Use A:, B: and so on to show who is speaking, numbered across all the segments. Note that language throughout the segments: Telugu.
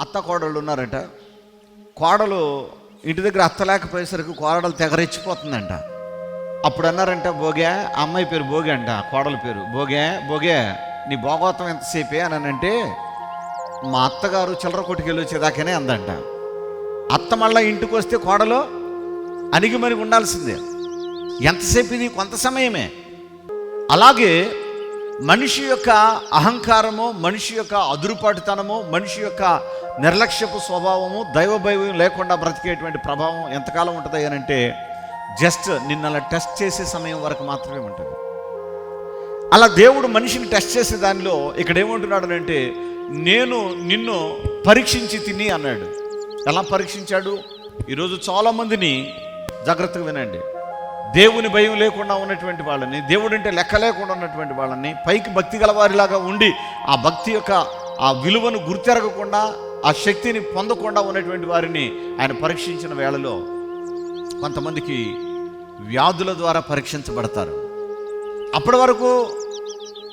A: అత్త కోడళ్ళు ఉన్నారట. కోడలు ఇంటి దగ్గర అత్త లేకపోయేసరికి కోడలు తెగరెచ్చిపోతుందంట. అప్పుడు అన్నారంట భోగే అమ్మాయి పేరు భోగే అంట కోడల పేరు. భోగే భోగే నీ భోగోతం ఎంతసేపే? అని అంటే మా అత్తగారు చిల్లర కొట్టుకెళ్ళి వచ్చేదాకానే అందంట. అత్త మళ్ళీ ఇంటికి వస్తే కోడలు అణిగి మరిగి ఉండాల్సిందే. ఎంతసేపు ఇది? కొంత సమయమే. అలాగే మనిషి యొక్క అహంకారము మనిషి యొక్క అదురుపాటుతనము మనిషి యొక్క నిర్లక్ష్యపు స్వభావము దైవభయం లేకుండా బ్రతికేటువంటి ప్రభావం ఎంతకాలం ఉంటుంది అని అంటే జస్ట్ నిన్న అలా టెస్ట్ చేసే సమయం వరకు మాత్రమే ఉంటుంది. అలా దేవుడు మనిషిని టెస్ట్ చేసే దానిలో ఇక్కడ ఏమంటున్నాడు అంటే నేను నిన్ను పరీక్షించి తిని అన్నాడు. ఎలా పరీక్షించాడు? ఈరోజు చాలామందిని జాగ్రత్తగా వినండి. దేవుని భయం లేకుండా ఉన్నటువంటి వాళ్ళని దేవుడు అంటే లెక్క లేకుండా ఉన్నటువంటి వాళ్ళని పైకి భక్తి గలవారిలాగా ఉండి ఆ భక్తి యొక్క ఆ విలువను గుర్తెరగకుండా ఆ శక్తిని పొందకుండా ఉన్నటువంటి వారిని ఆయన పరీక్షించిన వేళలో కొంతమందికి వ్యాధుల ద్వారా పరీక్షించబడతారు. అప్పటి వరకు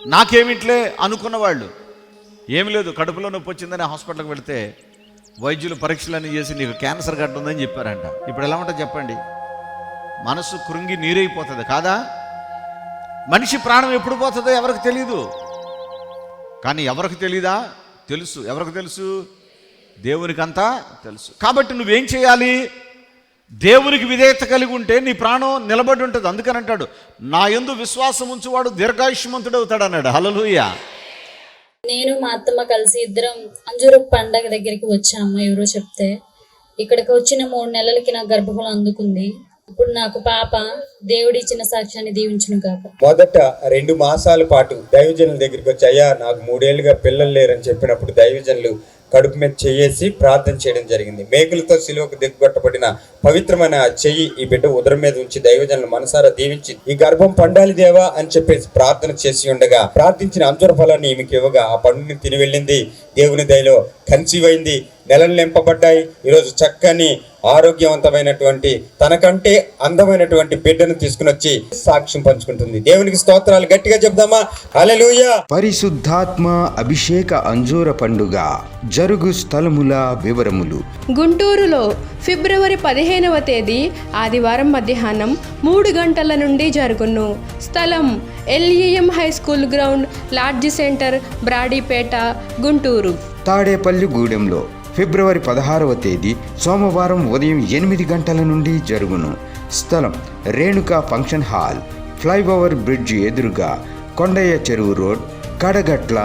A: నాకేమిట్లే అనుకున్న వాళ్ళు ఏమి లేదు కడుపులో నొప్పి వచ్చిందని హాస్పిటల్కి వెళితే వైద్యులు పరీక్షలన్నీ చేసి నీకు క్యాన్సర్ గట్టుందని ఉందని చెప్పారంట. ఇప్పుడు ఎలా ఉంటుంది చెప్పండి? మనసు కృంగి నీరైపోతుంది కాదా? మనిషి ప్రాణం ఎప్పుడు పోతుందో ఎవరికి తెలియదు కానీ ఎవరికి తెలీదా? తెలుసు. ఎవరికి తెలుసు? దేవునికంతా తెలుసు. కాబట్టి నువ్వేం చేయాలి? దేవునికి విధేయత కలిగి ఉంటే నీ ప్రాణం నిలబడి ఉంటుంది. అందుకని అంటాడు నా ఎందు విశ్వాసం ఉంచువాడు దీర్ఘాయుష్మంతుడు అవుతాడు అన్నాడు. హలలుయ
B: నేను మా అత్తమ్మ కలిసి ఇద్దరం అంజూరు పండగ దగ్గరికి వచ్చాము ఎవరో చెప్తే. ఇక్కడికి వచ్చిన మూడు నెలలకి నా గర్భఫలం అందుకుంది. ఇప్పుడు నాకు పాప దేవుడి ఇచ్చిన సాక్ష్యాన్ని దీవించును కాక
C: మొదట రెండు మాసాల పాటు దైవజనుల దగ్గరికి వచ్చి అయ్యా నాకు మూడేళ్ళుగా పిల్లలు లేరని చెప్పినప్పుడు దైవజనులు కడుపు మీద చెయ్యేసి ప్రార్థన చేయడం జరిగింది. మేకులతో సిలువకు దిగ్గొట్టబడిన పవిత్రమైన ఆ చెయ్యి ఈ బిడ్డ ఉదరం మీద ఉంచి దైవజనులు మనసారా దీవించి ఈ గర్భం పండాలి దేవా అని చెప్పేసి ప్రార్థన చేసి ఉండగా ప్రార్థించిన అంజుర ఫలాన్ని ఈమెకి ఇవ్వగా ఆ పండుని తిని వెళ్ళింది. దేవుని దయలో కన్సీవ్ అయింది. నెలలు నింపబడ్డాయి. ఈరోజు చక్కని ఆరోగ్యవంతమైనటువంటి తనకంటే అందమైనటువంటి బిడ్డను తీసుకుని వచ్చి సాక్ష్యం పంచుకుంటుంది. దేవునికి స్తోత్రాలు. గట్టిగా చెప్దామా? హల్లెలూయా!
D: పరిశుద్ధాత్మ అభిషేక అంజూర పండుగ జరుగు స్థలముల వివరములు.
E: గుంటూరులో ఫిబ్రవరి పదిహేనవ తేదీ ఆదివారం మధ్యాహ్నం మూడు గంటల నుండి జరుగును. స్థలం L E M high school ground lodge centre Brodipet Guntur.
D: Tadepalli గూడెంలో ఫిబ్రవరి పదహారవ తేదీ సోమవారం ఉదయం ఎనిమిది గంటల నుండి జరుగును. స్థలం Renuka function hall flyover bridge ఎదురుగా కొండయ్య చెరువు రోడ్ కడగట్ల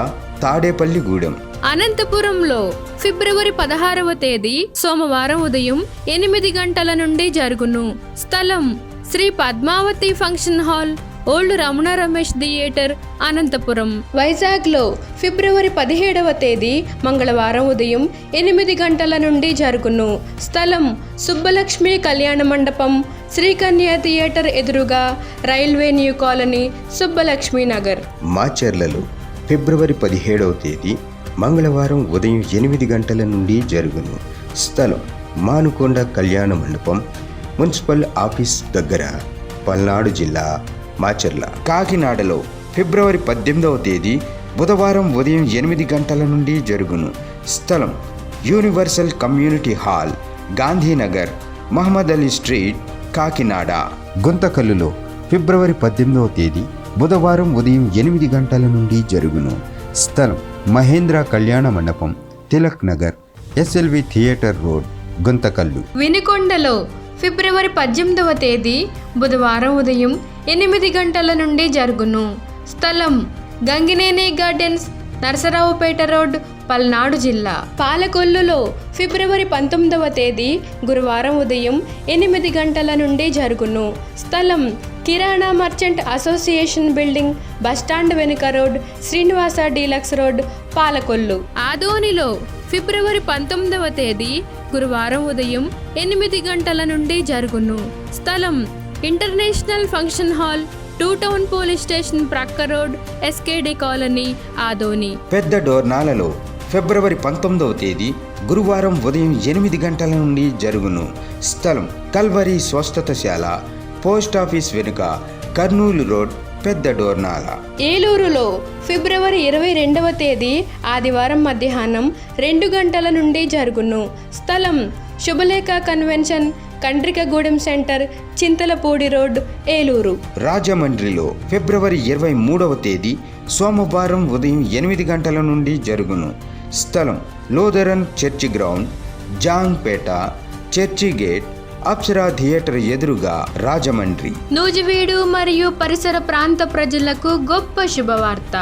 D: తాడేపల్లిగూడెం
E: అనంతపురంలో ఫిబ్రవరి పదహారవ తేదీ సోమవారం ఉదయం ఎనిమిది గంటల నుండి జరుగును. స్థలం Shri Padmavati function hall old Ramana Ramesh theatre Anantapur. వైజాగ్లో ఫిబ్రవరి పదిహేడవ తేదీ మంగళవారం ఉదయం ఎనిమిది గంటల నుండి జరుగును. స్థలం సుబ్బలక్ష్మి కళ్యాణ మండపం శ్రీకన్య థియేటర్ ఎదురుగా railway new colony Subbalakshmi Nagar.
D: మాచర్లలో ఫిబ్రవరి పదిహేడవ తేదీ మంగళవారం ఉదయం ఎనిమిది గంటల నుండి జరుగును. స్థలం మానుకొండ కళ్యాణ మండపం మున్సిపల్ ఆఫీస్ దగ్గర పల్నాడు జిల్లా మాచర్ల. కాకినాడలో ఫిబ్రవరి పద్దెనిమిదవ తేదీ బుధవారం ఉదయం ఎనిమిది గంటల నుండి జరుగును. స్థలం universal community hall Gandhinagar Mohammed Ali street Kakinada. గుంతకల్లులో ఫిబ్రవరి పద్దెనిమిదవ తేదీ బుధవారం ఉదయం ఎనిమిది గంటల నుండి జరుగును. స్థలం మహేంద్ర కళ్యాణ మండపం Tilak Nagar S L V theatre road Guntakal.
E: వినుకొండలో ఫిబ్రవరి పద్దెనిమిదవ తేదీ బుధవారం ఉదయం ఎనిమిది గంటల నుండి జరుగును. స్థలం గంగినేని గార్డెన్స్ నరసరావుపేట రోడ్ పల్నాడు జిల్లా. పాలకొల్లులో ఫిబ్రవరి పంతొమ్మిదవ తేదీ గురువారం ఉదయం ఎనిమిది గంటల నుండి జరుగును. స్థలం kirana merchant association building bus stand వెనుక road Srinivasa deluxe road Palakollu. ఆదోనిలో ఫిబ్రవరి పంతొమ్మిదవ తేదీ గురువారం ఉదయం ఎనిమిది గంటల నుండి జరుగును. స్థలం international function hall two town police station ప్రక్క రోడ్ ఎస్కేడి కాలనీ ఆదోని.
D: పెద్ద డోర్నాలలో ఫిబ్రవరి పంతొమ్మిదవ తేదీ గురువారం ఉదయం ఎనిమిది గంటల నుండి జరుగును. స్థలం కల్వరి స్వస్థతశాల పోస్ట్ ఆఫీస్ వెనుక కర్నూలు రోడ్ పెద్ద డోర్నాల.
E: ఏలూరులో ఫిబ్రవరి ఇరవై రెండవ తేదీ ఆదివారం మధ్యాహ్నం రెండు గంటల నుండి జరుగును. స్థలం Shubhalekha convention Kandrikagudem centre Chintalapudi road Eluru.
D: రాజమండ్రిలో ఫిబ్రవరి ఇరవై మూడవ తేదీ సోమవారం ఉదయం ఎనిమిది గంటల నుండి జరుగును. స్థలం Lutheran church ground Jangpet church gate Apsara theatre ఎదురుగా రాజమండ్రి.
E: నూజివీడు మరియు పరిసర ప్రాంత ప్రజలకు గొప్ప శుభవార్త.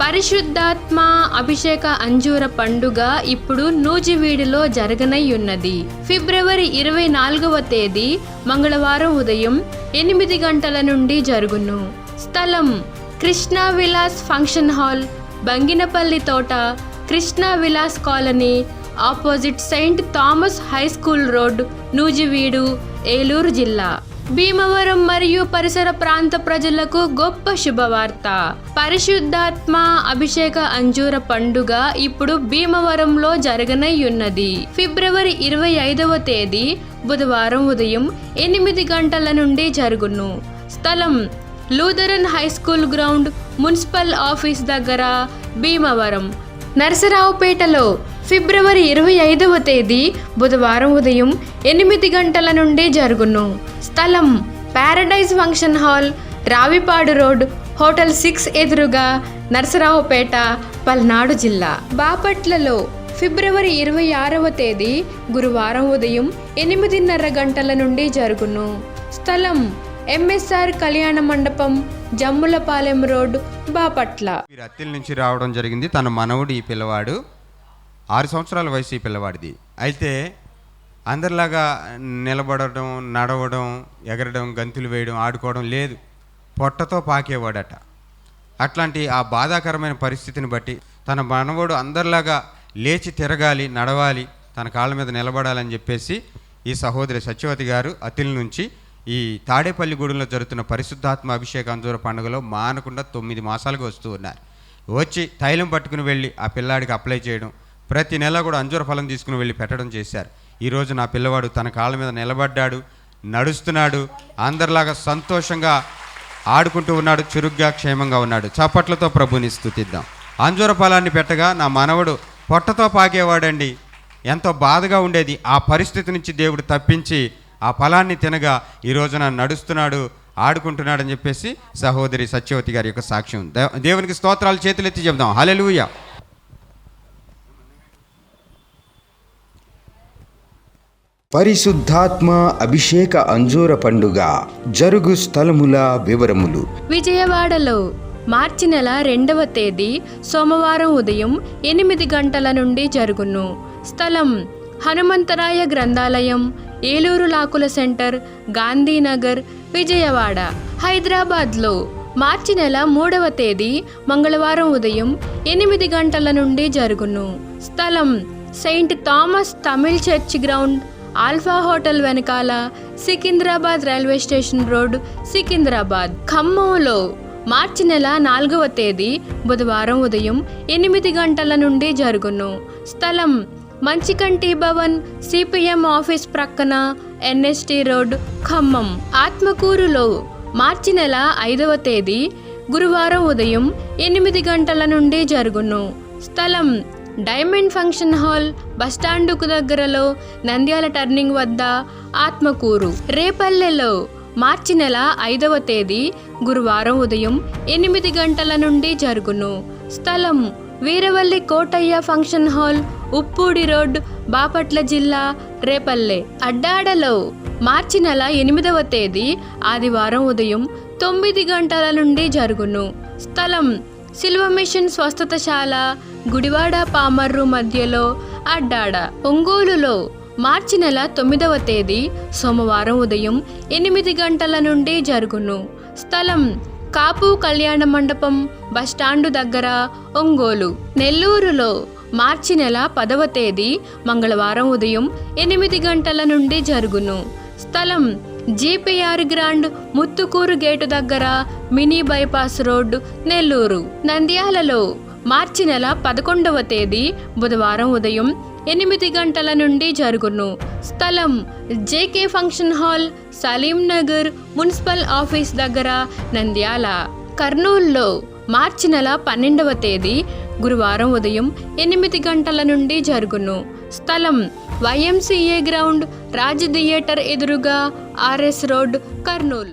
E: పరిశుద్ధాత్మ అభిషేక అంజూర పండుగ ఇప్పుడు నూజివీడులో జరగనై ఉన్నది ఫిబ్రవరి ఇరవై నాలుగవ తేదీ మంగళవారం ఉదయం ఎనిమిది గంటల నుండి జరుగును. స్థలం కృష్ణా విలాస్ ఫంక్షన్ హాల్ బంగినపల్లి తోట Krishna Vilas colony opposite saint Thomas high school road Nuzvid Eluru జిల్లా. భీమవరం మరియు పరిసర ప్రాంత ప్రజలకు గొప్ప శుభవార్త. పరిశుద్ధాత్మ అభిషేక అంజూర పండుగ ఇప్పుడు భీమవరంలో జరగనయ్యున్నది. ఫిబ్రవరి ఇరవై ఐదవ తేదీ బుధవారం ఉదయం ఎనిమిది గంటల నుండి జరుగును. స్థలం Lutheran high school ground municipal office దగ్గర భీమవరం. నరసరావుపేటలో ఫిబ్రవరి ఇరవై ఐదవ తేదీ బుధవారం ఉదయం ఎనిమిది గంటల నుండి జరుగును. స్థలం paradise function hall Ravipadu road hotel six ఎదురుగా నరసరావుపేట పల్నాడు జిల్లా. బాపట్లలో ఫిబ్రవరి ఇరవై ఆరవ తేదీ గురువారం ఉదయం ఎనిమిదిన్నర గంటల నుండి జరుగును. స్థలం ఎంఎస్ఆర్ కళ్యాణ మండపం జమ్ములపాలెం రోడ్ బాపట్ల.
C: అత్తిల నుంచి రావడం జరిగింది. తన మనవుడు ఈ పిల్లవాడు. ఆరు సంవత్సరాల వయసు ఈ పిల్లవాడిది. అయితే అందరిలాగా నిలబడడం నడవడం ఎగరడం గంతులు వేయడం ఆడుకోవడం లేదు. పొట్టతో పాకేవాడట. అట్లాంటి ఆ బాధాకరమైన పరిస్థితిని బట్టి తన మనవడు అందరిలాగా లేచి తిరగాలి నడవాలి తన కాళ్ళ మీద నిలబడాలని చెప్పేసి ఈ సహోదరి సత్యవతి గారు అతిల్ నుంచి ఈ తాడేపల్లిగూడెంలో జరుగుతున్న పరిశుద్ధాత్మ అభిషేక అంజూర పండుగలో మానకుండా తొమ్మిది మాసాలుగా వస్తూ ఉన్నారు. వచ్చి తైలం పట్టుకుని వెళ్ళి ఆ పిల్లాడికి అప్లై చేయడం ప్రతి నెల కూడా అంజూర ఫలం తీసుకుని వెళ్ళి పెట్టడం చేశారు. ఈరోజు నా పిల్లవాడు తన కాళ్ళ మీద నిలబడ్డాడు నడుస్తున్నాడు అందరిలాగా సంతోషంగా ఆడుకుంటూ ఉన్నాడు చురుగ్గా క్షేమంగా ఉన్నాడు. చప్పట్లతో ప్రభుని స్థుతిద్దాం అంజూర ఫలాన్ని పెట్టగా నా మనవడు పొట్టతో పాకేవాడండి. ఎంతో బాధగా ఉండేది. ఆ పరిస్థితి నుంచి దేవుడు తప్పించి ఆ ఫలాన్ని తినగా ఈ రోజున నడుస్తున్నాడు ఆడుకుంటున్నాడని చెప్పేసి సహోదరి సత్యవతి గారి యొక్క సాక్ష్యం. దే- దేవునికి స్తోత్రాలు చేతులెత్తి చెప్దాం హల్లెలూయా.
D: పరిశుద్ధాత్మ అభిషేక అంజూర పండుగ జరుగు స్థలముల వివరములు.
E: విజయవాడలో మార్చి నెల రెండవ తేదీ సోమవారం ఉదయం ఎనిమిది గంటల నుండి జరుగును. స్థలం హనుమంతరాయ గ్రంథాలయం ఏలూరు లాకుల సెంటర్ గాంధీనగర్ విజయవాడ. హైదరాబాద్లో మార్చి నెల మూడవ తేదీ మంగళవారం ఉదయం ఎనిమిది గంటల నుండి జరుగును. స్థలం saint Thomas Tamil church ground alpha hotel వెనకాల Secunderabad railway station road Secunderabad. ఖమ్మంలో మార్చి నెల నాలుగవ తేదీ బుధవారం ఉదయం ఎనిమిది గంటల నుండి జరుగును. స్థలం Manchikanti Bhavan C P M office ప్రక్కన N S T road Khammam. ఆత్మకూరులో మార్చి నెల ఐదవ తేదీ గురువారం ఉదయం ఎనిమిది గంటల నుండి జరుగును. స్థలం డైమండ్ ఫంక్షన్ హాల్ బస్టాండుకు దగ్గరలో నంద్యాల టర్నింగ్ వద్ద ఆత్మకూరు. రేపల్లెలో మార్చి నెల ఐదవ తేదీ గురువారం ఉదయం ఎనిమిది గంటల నుండి జరుగును. స్థలం Veeravalli Kotaiah function hall Uppudi road Bapatla జిల్లా రేపల్లె. అడ్డాడలో మార్చి నెల ఎనిమిదవ తేదీ ఆదివారం ఉదయం తొమ్మిది గంటల నుండి జరుగును. స్థలం సిల్వ మిషన్ స్వస్థతశాల గుడివాడ పామర్రు మధ్యలో అడ్డాడ. ఒంగోలులో మార్చి నెల తొమ్మిదవ తేదీ సోమవారం ఉదయం ఎనిమిది గంటల నుండి జరుగును. స్థలం కాపు కళ్యాణ మండపం బస్టాండు దగ్గర ఒంగోలు. నెల్లూరులో మార్చి నెల పదవ తేదీ మంగళవారం ఉదయం ఎనిమిది గంటల నుండి జరుగును. స్థలం జీపీఆర్ గ్రాండ్ ముత్తుకూరు గేటు దగ్గర మినీ బైపాస్ రోడ్డు నెల్లూరు నంద్యాలలో మార్చి నెల పదకొండవ తేదీ బుధవారం ఉదయం ఎనిమిది గంటల నుండి జరుగును. స్థలం JK function hall Salim Nagar municipal office దగ్గర నంద్యాల. కర్నూల్లో మార్చి నెల పన్నెండవ తేదీ గురువారం ఉదయం ఎనిమిది గంటల నుండి జరుగును. స్థలం వైఎంసీఏ గ్రౌండ్ రాజ్ థియేటర్ ఎదురుగా ఆర్ఎస్ రోడ్ కర్నూలు.